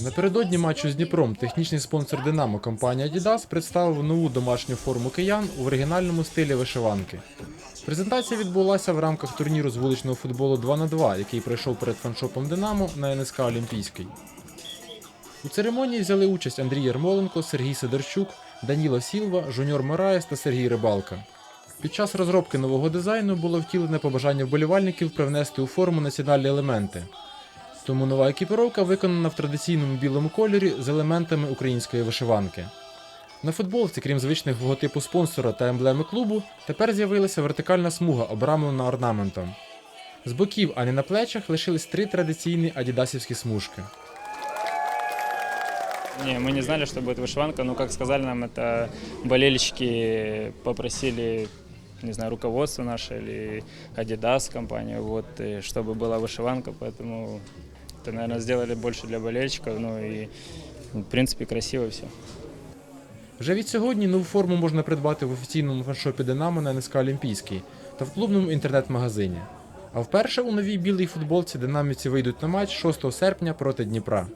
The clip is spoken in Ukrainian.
Напередодні матчу з Дніпром технічний спонсор Динамо компанія Adidas представив нову домашню форму киян у оригінальному стилі вишиванки. Презентація відбулася в рамках турніру з вуличного футболу 2 на 2 який пройшов перед фаншопом Динамо на НСК Олімпійський. У церемонії взяли участь Андрій Ярмоленко, Сергій Сидорчук, Даніло Сілва, Жуніор Мораєс та Сергій Рибалка. Під час розробки нового дизайну було втілене побажання вболівальників привнести у форму національні елементи. Тому нова екіпіровка виконана в традиційному білому кольорі з елементами української вишиванки. На футболці, крім звичних логотипу спонсора та емблеми клубу, тепер з'явилася вертикальна смуга, обрамлена орнаментом. З боків, а не на плечах, лишились три традиційні адідасівські смужки. Не, мы не знали, что будет вышиванка, но, как сказали нам, это болельщики попросили, не знаю, руководство наше или Adidas компанию, вот, и чтобы была вышиванка, поэтому это, наверное, сделали больше для болельщиков, ну и, в принципе, красиво все. Вже від сьогодні нову форму можна придбати в офіційному фаншопі Динамо на НСК Олімпійський та в клубному інтернет-магазині. А вперше у новій білій футболці динамівці вийдуть на матч 6 серпня проти Дніпра.